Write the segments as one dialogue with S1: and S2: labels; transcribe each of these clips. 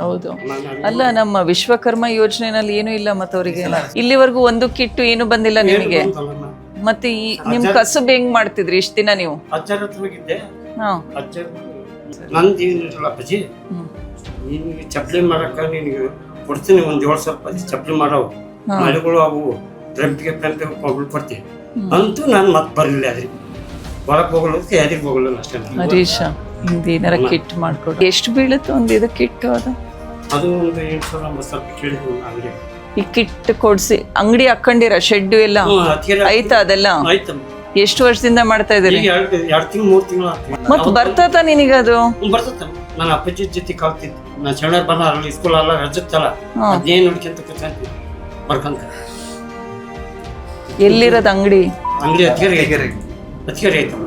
S1: ಹೌದು. ಅಲ್ಲ ನಮ್ಮ ವಿಶ್ವಕರ್ಮ ಯೋಜನೆನಲ್ಲಿ ಏನೂ ಇಲ್ಲ ಮತ್ತೆ ಅವರಿಗೆ. ಇಲ್ಲಿವರೆಗೂ ಒಂದು ಕಿಟ್ಟು ಏನು ಬಂದಿಲ್ಲ ನಿಮಗೆ? ಮತ್ತೆ ಈ ನಿಮ್ ಕಸು ಹೆಂಗ್ ಮಾಡ್ತಿದ್ರಿ ಇಷ್ಟ ದಿನ ನೀವು?
S2: ಅಪ್ಪಾಜಿ.
S1: ಹ್ಮ್.
S2: ನಿನಗೆ ಚಪ್ಪಲಿ ಮಾಡಕ್ಕೆ ನಿನಗೆ ಕೊಡ್ತೀನಿ ಒಂದು ಏಳು ಸಾವಿರ ರೂಪಾಯಿ ಚಪ್ಪಲಿ ಮಾಡವು ಮಳೆಗಳು ಅವು ಡ್ರಂಪಿಗೆ ಪಂಪಿಗೆ ಕೊಬ್ಬಳು ಕೊಡ್ತೀನಿ. ಅಂತೂ ನಾನು ಮತ್ತೆ ಬರಲಿಲ್ಲ ಅದ್ರಿ ಒಳಗೆ ಹೋಗಲು ಯಾರಿಗೆ ಹೋಗಲಿಲ್ಲ ಅಷ್ಟೇ.
S1: ಹರೀಶ. ಏನಾರ ಕಿಟ್ ಮಾಡ್ಕೊಡು. ಎಷ್ಟು ಬೀಳುತ್ತೆ ಒಂದು ಇದು ಕಿಟ್ ಅದು?
S2: ಅದು ಒಂದು ಎಂಟು ಸಾವಿರ ಒಂಬತ್ತು ಸಾವಿರ ಕೇಳಿದ್ರು ಅಂಗಡಿ
S1: ಈ ಕಿಟ್ ಕೊಡ್ಸಿ. ಅಂಗಡಿ ಹಾಕೊಂಡಿರ? ಶೆಡ್ ಎಲ್ಲ? ಆಯ್ತಾ ಅದೆಲ್ಲ? ಎಷ್ಟು ವರ್ಷದಿಂದ ಮಾಡ್ತಾ
S2: ಇದ್ದೀರಿ?
S1: ಇದೀರಿ
S2: ಎರಡು ತಿಂಗಳು ಮೂರು ತಿಂಗಳು
S1: ಮತ್ ಬರ್ತದ ನಿನಗದು
S2: ಅದು? ನಾನು ಅಪ್ಪಾಜಿ ಜೊತೆ ಕಲ್ತಿದ್ದೆ. ನಾನು ಸಣ್ಣ ಬಣ್ಣ ಅಲ್ಲಿ ಸ್ಕೂಲ್ ಎಲ್ಲ ರಜತ್ತಲ್ಲ. ಅದೇನು ನೋಡ್ಕೊಂತ ಕೂತ್ಕೊಂತೀನಿ ಬರ್ಕಂತ.
S1: ಎಲ್ಲಿರೋದ್ ಅಂಗಡಿ?
S2: ಅಂಗಡಿ ಹತ್ತಿರ ಹತ್ತಿರ ಐತಮ್ಮ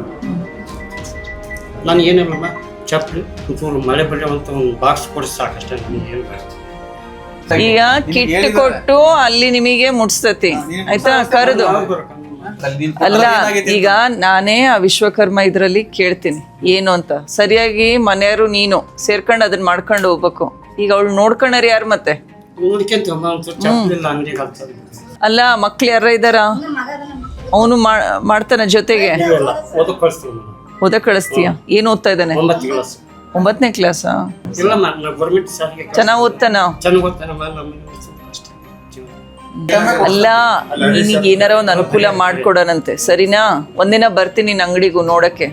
S2: ನಾನು ಏನಿಲ್ಲಮ್ಮ ಚಪ್ಪಲಿ ಒಂಚೂರು ಮಳೆ ಬೀಳುವಂತ ಒಂದು ಬಾಕ್ಸ್ ಕೊಡಿಸಿ ಸಾಕಷ್ಟೇ ನನಗೆ ಏನು ಬರುತ್ತೆ
S1: ಈಗ ಕಿಟ್ ಕೊಟ್ಟು ಅಲ್ಲಿ ನಿಮಗೆ ಮುಟ್ಸ್ತತಿ. ಆಯ್ತಾ? ಕರೆದು. ಅಲ್ಲ ಈಗ ನಾನೇ ಆ ವಿಶ್ವಕರ್ಮ ಇದರಲ್ಲಿ ಕೇಳ್ತೀನಿ. ಏನು ಅಂತ? ಸರಿಯಾಗಿ ಮನೆಯವರು ನೀನು ಸೇರ್ಕೊಂಡು ಅದನ್ನ ಮಾಡ್ಕೊಂಡು ಹೋಗ್ಬೇಕು. ಈಗ ಅವಳು ನೋಡ್ಕೊಂಡಾರ ಯಾರು ಮತ್ತೆ? ಅಲ್ಲ ಮಕ್ಳು ಯಾರ ಇದಾರ ಅವನು ಮಾಡ್ತಾನ ಜೊತೆಗೆ. ಓದ ಕಳಿಸ್ತೀಯ? ಏನು ಓದ್ತಾ ಇದ್ದಾನೆ?
S2: ಒಂಬತ್ತು ಕ್ಲಾಸ್
S1: ಒಂಬತ್ತನೇ ಕ್ಲಾಸಾ
S2: ಇಲ್ಲಮ್ಮ ನಾವು ಗೌರ್ಮೆಂಟ್ ಶಾಲೆಗೆ
S1: ಚೆನ್ನಾಗ್ ಓದ್ತಾನ?
S2: ಚೆನ್ನಾಗಿ ಜೀವನ.
S1: ಅಲ್ಲ ನಿನಗೆ ಏನಾರ ಒಂದು ಅನುಕೂಲ ಮಾಡ್ಕೊಡೋಣಂತೆ. ಸರಿನಾ? ಒಂದಿನ ಬರ್ತೀನಿ ನಿನ್ನ ಅಂಗಡಿಗೂ ನೋಡಕ್ಕೆ.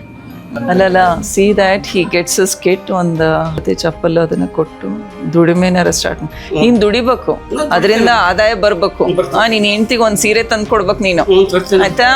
S1: ಅಲ್ಲಲ್ಲ see that he gets us kit ಒಂದು ಅದೇ ಚಪ್ಪಲ್ ಅದನ್ನ ಕೊಟ್ಟು ದುಡಿಮೆನಾರ ಸ್ಟಾರ್ಟ್ ನೀನ್ ದುಡಿಬೇಕು. ಅದರಿಂದ ಆದಾಯ ಬರ್ಬೇಕು. ಆ ನೀನ್ ಹೆಂಡ್ತಿಗೆ ಒಂದ್ ಸೀರೆ ತಂದು ಕೊಡ್ಬೇಕು ನೀನು.
S2: ಹ್ಞೂ ತರ್ತೀನಿ
S1: ಆಯ್ತಾ?